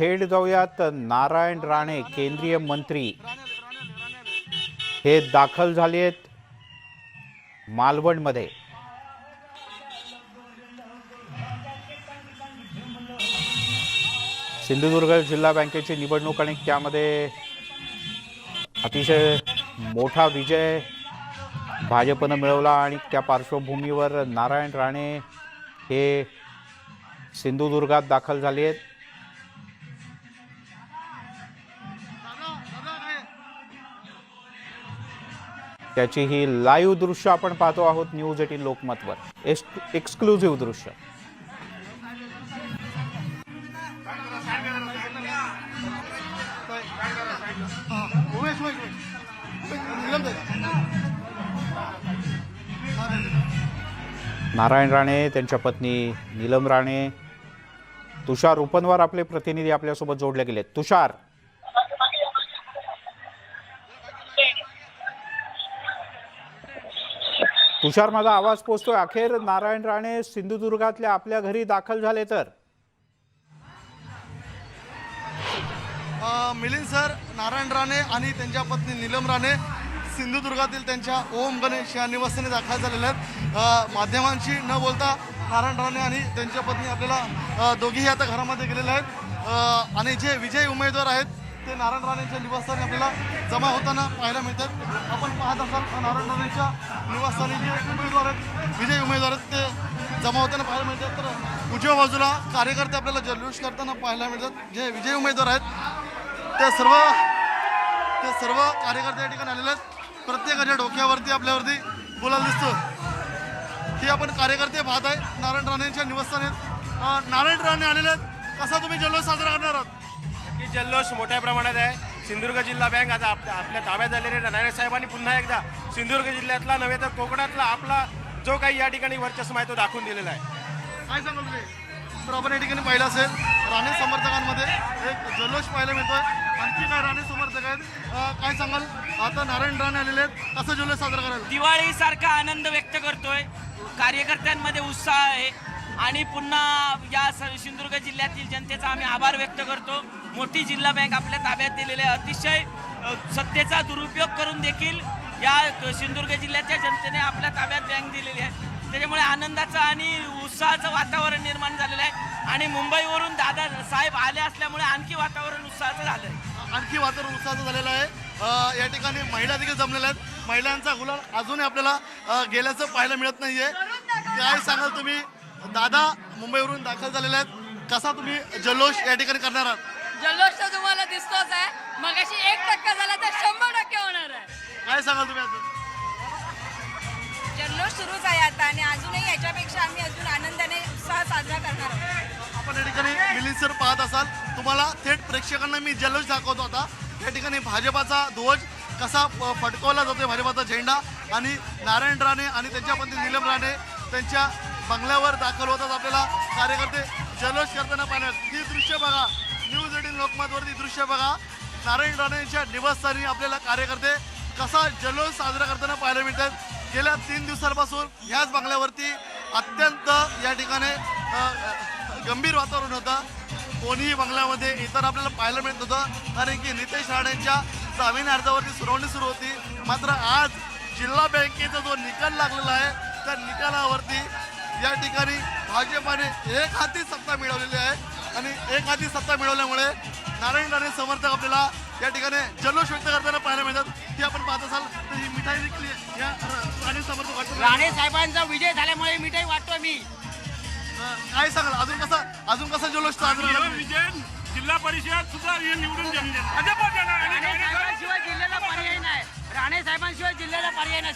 थेट जाऊयात. नारायण राणे केंद्रीय मंत्री. हे दाखल झाले आहेत मालवणमध्ये. सिंधुदुर्ग जिल्हा बँकेची निवडणूक आणि त्यामध्ये अतिशय मोठा विजय भाजपनं मिळवला आणि त्या पार्श्वभूमीवर नारायण राणे हे सिंधुदुर्गात दाखल झाले आहेत त्याची ही लाईव्ह दृश्य आपण पाहतो आहोत न्यूज एटीन लोकमतवर. एक्सक्लुझिव्ह दृश्य. नारायण राणे त्यांच्या पत्नी नीलम राणे तुषार उपनवार आपले प्रतिनिधी आपल्यासोबत जोडले गेले तुषार तुषार माझा आवाज पोचतोय. अखेर नारायण राणे सिंधुदुर्गातल्या आपल्या घरी दाखल झाले तर? मिलिंद सर नारायण राणे आणि त्यांच्या पत्नी नीलम राणे सिंधुदुर्गातील त्यांच्या ओम गणेश या निवासाने दाखल झालेले आहेत. माध्यमांशी न बोलता नारायण राणे आणि त्यांच्या पत्नी आपल्याला दोघीही आता घरामध्ये गेलेले आहेत. आणि जे विजयी उमेदवार आहेत ते नारायण राणेंच्या निवासस्थानी आपल्याला जमा होताना पाहायला मिळतात. आपण पाहत असाल नारायण राणेंच्या निवासस्थानी जे उमेदवार आहेत विजयी उमेदवार आहेत ते जमा होताना पाहायला मिळतात. तर उजव्या बाजूला कार्यकर्ते आपल्याला जल्लोष करताना पाहायला मिळतात. जे विजयी उमेदवार आहेत ते सर्व ते सर्व कार्यकर्ते या ठिकाणी आलेले आहेत. प्रत्येकाच्या डोक्यावरती आपल्यावरती बोलायला दिसतं हे आपण कार्यकर्ते पाहत आहे नारायण राणेंच्या निवासस्थानी नारायण राणे आलेले आहेत. कसा तुम्ही जल्लोष साजरा करणार आहात? जल्लोष मोठ्या प्रमाणात आहे. सिंधुदुर्ग जिल्हा बँक आता आपल्या आपल्या ताब्यात झालेले नारायण साहेबांनी पुन्हा एकदा सिंधुदुर्ग जिल्ह्यातला नव्हे तर कोकणातला आपला जो काही या ठिकाणी वर्चस्व आहे तो दाखवून दिलेला आहे. काय सांगाल तुम्ही तर आपण या ठिकाणी पाहिलं असेल राणे समर्थकांमध्ये एक जल्लोष पाहायला मिळतोय. आणखी काय राणे समर्थक आहेत? काय सांगाल? आता नारायण राणे आलेले आहेत. कसं जल्लोष साजरा करायला? दिवाळीसारखा आनंद व्यक्त करतोय. कार्यकर्त्यांमध्ये उत्साह आहे. आणि पुन्हा या स- सिंधुदुर्ग जिल्ह्यातील जनतेचा आम्ही आभार व्यक्त करतो. मोठी जिल्हा बँक आपल्या ताब्यात दिलेली आहे अतिशय सत्तेचा दुरुपयोग करून देखील या सिंधुदुर्ग जिल्ह्याच्या जनतेने आपल्या ताब्यात बँक दिलेली आहे. त्याच्यामुळे आनंदाचं आणि उत्साहाचं वातावरण निर्माण झालेलं आहे. आणि मुंबईवरून दादा साहेब आले असल्यामुळे आणखी वातावरण उत्साहाचं झालं आहे. आणखी वातावरण उत्साहाचं झालेलं आहे. या ठिकाणी महिला देखील जमलेल्या आहेत. महिलांचा गुलाल अजूनही आपल्याला गेल्याचं पाहायला मिळत नाहीये. काय सांगाल तुम्ही? दादा मुंबईवरून दाखल झालेले आहेत. कसा तुम्ही जल्लोष या ठिकाणी करणार आहात? जल्लोष तर तुम्हाला दिसतोच आहे. मग अशी एक टक्का झाला तर शंभर टक्के होणार आहे. काय सांगाल तुम्ही अजून? जल्लोष सुरूच आहे आता आणि अजूनही याच्यापेक्षा आम्ही अजून आनंदाने उत्साह साजरा करणार आहोत. आपण या ठिकाणी मिलिंद सर पाहत असाल. तुम्हाला थेट प्रेक्षकांना मी जल्लोष दाखवतो आता. या ठिकाणी भाजपाचा ध्वज कसा फ- फडकवला जातोय भाजपाचा झेंडा आणि नारायण राणे आणि त्यांच्या पत्नी नीलम राणे त्यांच्या बंगल्यावर दाखल होतात आपल्याला कार्यकर्ते. जल्लोष करताना पाहण्यात ही दृश्य बघा. न्यूज एटीन लोकमतवरती दृश्य बघा. नारायण राणेंच्या निवासस्थानी आपल्याला कार्यकर्ते कसा जल्लोष साजरा करताना पाहायला मिळतात. गेल्या तीन दिवसांपासून ह्याच बंगल्यावरती अत्यंत या ठिकाणी गंभीर वातावरण होतं. कोणीही बंगल्यामध्ये इतर आपल्याला पाहायला मिळत होतं कारण की नितेश राणेंच्या जामीन अर्जावरती सुनावणी सुरू होती. मात्र आज जिल्हा बँकेचा जो निकाल लागलेला आहे त्या निकालावरती या ठिकाणी भाजपाने एक हाती सत्ता मिळवलेली आहे आणि एक हाती सत्ता मिळवल्यामुळे नारायण राणे समर्थक आपल्याला या ठिकाणी जल्लोष व्यक्त करताना पाहायला मिळतात. ती आपण पाहत असाल तर ही मिठाई देखील या राणे समर्थक वाटत राणे साहेबांचा विजय झाल्यामुळे मिठाई वाटतो मी. काय सांगाल? अजून कसा अजून कसा जल्लोष? विजय जिल्हा परिषद सुद्धा हे निवडून राणे साहेबांशिवाय जिल्ह्याला पर्याय नाही. राणे साहेबांशिवाय जिल्ह्याला पर्याय नाही.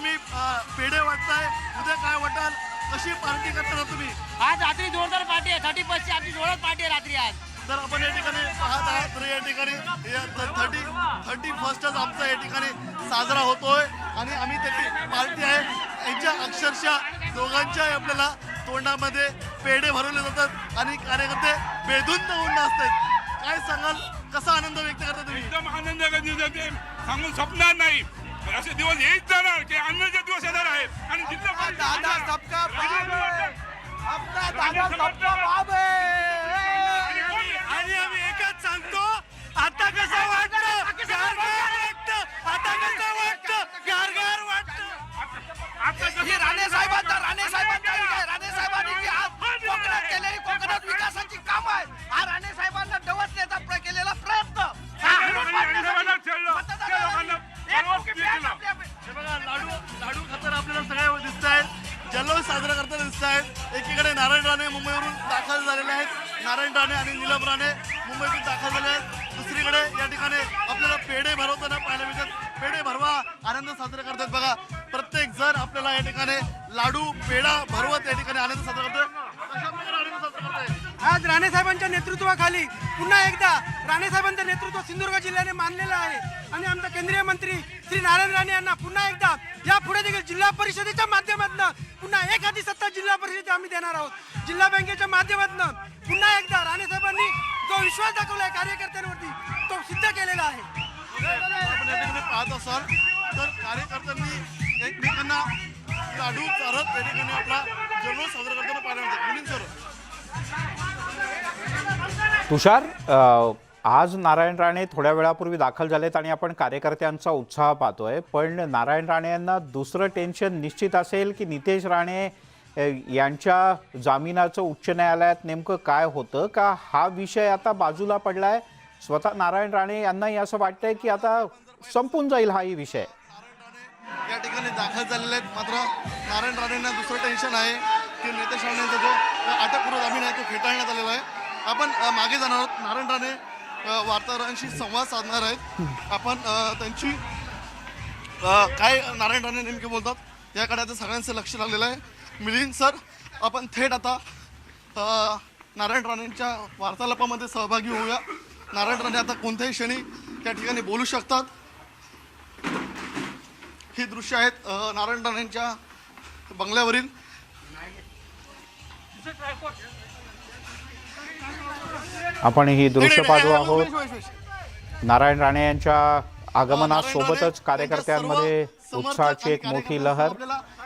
तुम्ही पेढे वाटताय उद्या काय वाटाल कशी पार्टी करताना तुम्ही? आज रात्री जोरदार पार्टी आहे थर्टी फर्स्टची आमची जोरात पार्टी आहे रात्री आज. तर आपण या ठिकाणी पाहत आहात तर या ठिकाणी थर्टी थर्टी फर्स्टच आमचा या ठिकाणी साजरा होतोय. आणि आम्ही त्याची पार्टी आहे. यांच्या अक्षरशः दोघांच्या आपल्याला तोंडामध्ये पेढे भरवले जातात आणि कार्यकर्ते बेधुंद होऊन असतात काय सांगाल कसा आनंद व्यक्त करता तुम्ही? एकदम आनंद सांगून स्वप्नार नाही. असे दिवस येत जाणार की अन्नचे दिवस येणार आहेत. आणि जिल्हा दादा सबका बाप है. आणि आम्ही एकच सांगतो आता कसं वाटतं? आता कसं वाटतं? गारगार वाटतं. राणे साहेबांचा राणे साहेबांचा विजय राणे साहेबांनी कोकणात केलेली कोकणात विकासाची अध्यक्ष आहेत. एकीकडे नारायण राणे मुंबईवरून दाखल झालेले आहेत. नारायण राणे आणि नीलम राणे मुंबईतून दाखल झाले आहेत. दुसरीकडे या ठिकाणी आपल्याला पेढे भरवताना पाहायला मिळतात. पेढे भरवा आनंद साजरा करतात. बघा प्रत्येक जण आपल्याला या ठिकाणी लाडू पेढा भरवत या ठिकाणी आनंद साजरा करतो आज आज राणेसाहेबांच्या नेतृत्वाखाली पुन्हा एकदा राणेसाहेबांचं नेतृत्व सिंधुदुर्ग जिल्ह्याने मानलेलं आहे. आणि आमचा केंद्रीय मंत्री श्री नारायण राणे यांना पुन्हा एकदा या पुढे देखील जिल्हा परिषदेच्या माध्यमातून पुन्हा एखादी सत्ता जिल्हा परिषदेची आम्ही देणार आहोत. जिल्हा बँकेच्या माध्यमातून पुन्हा एकदा राणेसाहेबांनी जो विश्वास दाखवला आहे कार्यकर्त्यांवरती तो सिद्ध केलेला आहे. पाहत असाल तर कार्यकर्त्यांनी एकमेकांना लाडू चारत ठिकाणी आपला जल्लोष साजरा करताना पाहायला मिळतात. सर तुषार आज नारायण राणे थोड्या वेळापूर्वी दाखल झालेत आणि आपण कार्यकर्त्यांचा उत्साह पाहतोय. पण नारायण राणे यांना दुसरं टेन्शन निश्चित असेल की नितेश राणे यांच्या जामिनाचं उच्च न्यायालयात नेमकं काय होतं? का हा विषय आता बाजूला पडलाय? स्वतः नारायण राणे यांनाही असं वाटतंय की आता संपून जाईल हाही विषय. या ठिकाणी दाखल झालेले आहेत. मात्र नारायण राणेंना दुसरं टेन्शन आहे की नितेश राणेंचा जो अटकपूर्व जामीन आहे तो फेटाळण्यात आलेला आहे. आपण मागे जाणार आहोत. नारायण राणे वार्ताहरांशी संवाद साधणार आहेत. आपण त्यांची काय नारायण राणे नेमके बोलतात याकडे आता सगळ्यांचं लक्ष लागलेलं आहे. मिलिंद सर आपण थेट आता नारायण राणेंच्या वार्तालापामध्ये सहभागी होऊया. नारायण राणे आता कोणत्याही क्षणी त्या ठिकाणी बोलू शकतात. ही दृश्य आहेत नारायण राणेंच्या बंगल्यावरील. आपण ही दृश्य पाहतो आहोत. नारायण राणे यांच्या आगमनासोबतच कार्यकर्त्यांमध्ये उत्साहाची एक मोठी लहर.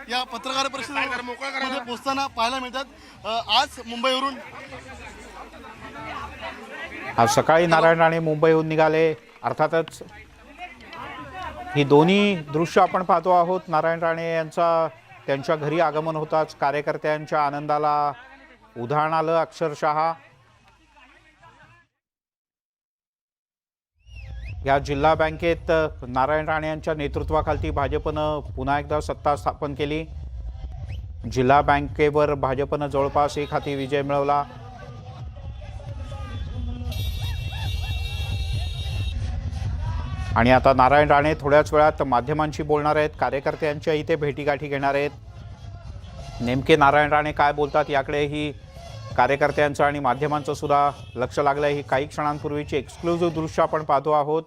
या पत्रकार परिषदेमध्ये पोहोचताना पाहायला मिळतात. आज मुंबईवरून आज सकाळी नारायण राणे मुंबईहून निघाले. अर्थातच ही दोन्ही दृश्य आपण पाहतो आहोत. नारायण राणे यांचा त्यांच्या घरी आगमन होताच. कार्यकर्त्यांच्या आनंदाला उधाण आलं अक्षरशः. या जिल्हा बँकेत नारायण राणे यांच्या नेतृत्वाखालती भाजपनं पुन्हा एकदा सत्ता स्थापन केली. जिल्हा बँकेवर भाजपनं जवळपास एक हाती विजय मिळवला. आणि आता नारायण राणे थोड्याच वेळात माध्यमांशी बोलणार आहेत कार्यकर्त्यांच्या इथे भेटीगाठी घेणार आहेत. नेमके नारायण राणे काय बोलतात याकडेही कार्यकर्त्यांचं आणि माध्यमांचं सुद्धा लक्ष लागलं आहे ही काही क्षणांपूर्वीची एक्सक्लुझिव्ह दृश्य आपण पाहतो आहोत.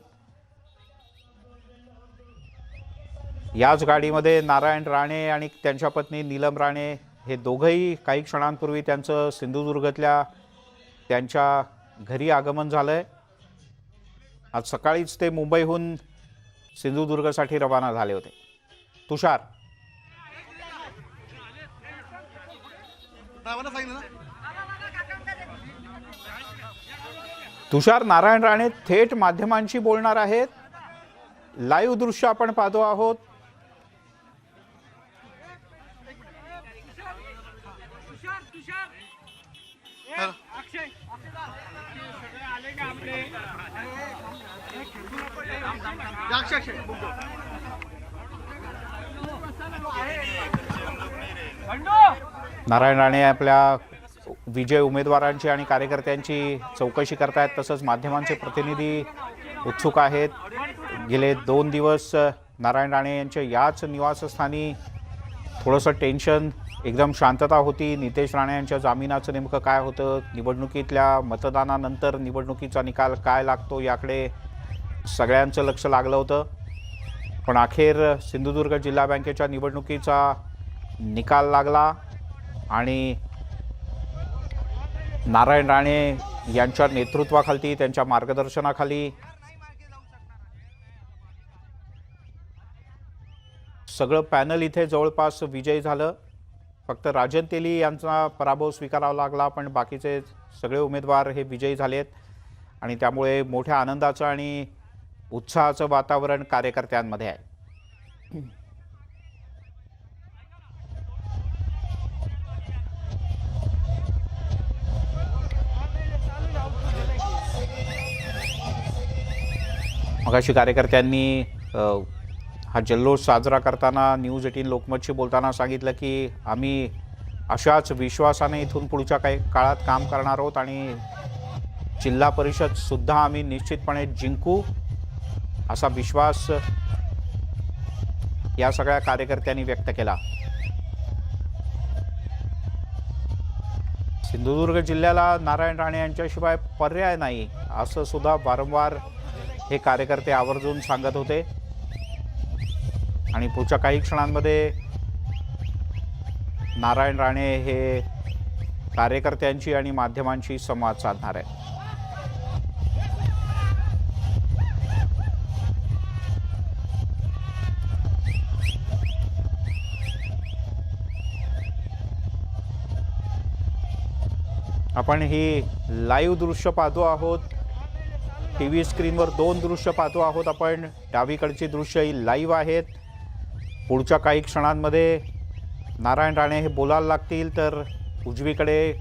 याच गाडीमध्ये नारायण राणे आणि त्यांच्या पत्नी नीलम राणे हे दोघंही काही क्षणांपूर्वी त्यांचं सिंधुदुर्गातल्या त्यांच्या घरी आगमन झालं आहे आज सकाळीच ते मुंबईहून सिंधुदुर्गसाठी रवाना झाले होते. तुषार. तुषार नारायण राणे थेट माध्यमांशी बोलणार आहेत. लाईव्ह दृश्य आपण पाहतो आहोत या, अक्षय, अक्षय, बोलतो. नारायण राणे आपल्या विजय उमेदवारांची आणि कार्यकर्त्यांची चौकशी करतायत तसंच माध्यमांचे प्रतिनिधी उत्सुक आहेत. गेले दोन दिवस नारायण राणे यांच्या याच निवासस्थानी थोडंसं टेन्शन एकदम शांतता होती. नितेश राणे यांच्या जामिनाचं नेमकं काय होतं? निवडणुकीतल्या मतदानानंतर निवडणुकीचा निकाल काय लागतो? याकडे सगळ्यांचं लक्ष लागलं होतं. पण अखेर सिंधुदुर्ग जिल्हा बँकेच्या निवडणुकीचा निकाल लागला आणि नारायण राणे यांच्या नेतृत्वाखाली त्यांच्या मार्गदर्शनाखाली सगळं पॅनल इथे जवळपास विजयी झालं. फक्त राजन तेली यांचा पराभव स्वीकारावा लागला पण बाकीचे सगळे उमेदवार हे विजयी झालेत. आणि त्यामुळे मोठ्या आनंदाचं आणि उत्साहाचं वातावरण कार्यकर्त्यांमध्ये आहे. मगाशी कार्यकर्त्यांनी हा जल्लोष साजरा करताना न्यूज एटीन लोकमतशी बोलताना सांगितलं की आम्ही अशाच विश्वासाने इथून पुढच्या काही काळात काम करणार आहोत आणि जिल्हा परिषदसुद्धा आम्ही निश्चितपणे जिंकू असा विश्वास या सगळ्या कार्यकर्त्यांनी व्यक्त केला. सिंधुदुर्ग जिल्ह्याला नारायण राणे यांच्याशिवाय पर्याय नाही असं सुद्धा वारंवार हे कार्यकर्ते आवर्जून सांगत होते. आणि पुढच्या काही क्षणांमध्ये नारायण राणे हे कार्यकर्त्यांशी आणि माध्यमांशी संवाद साधणार आहे आपण ही लाईव्ह दृश्य पाहतो आहोत. टी व्ही स्क्रीनवर दोन दृश्य पाहतो आहोत आपण. डावीकडची दृश्य ही लाईव्ह आहेत. पुढच्या काही क्षणांमध्ये नारायण राणे हे बोलायला लागतील तर उजवीकडे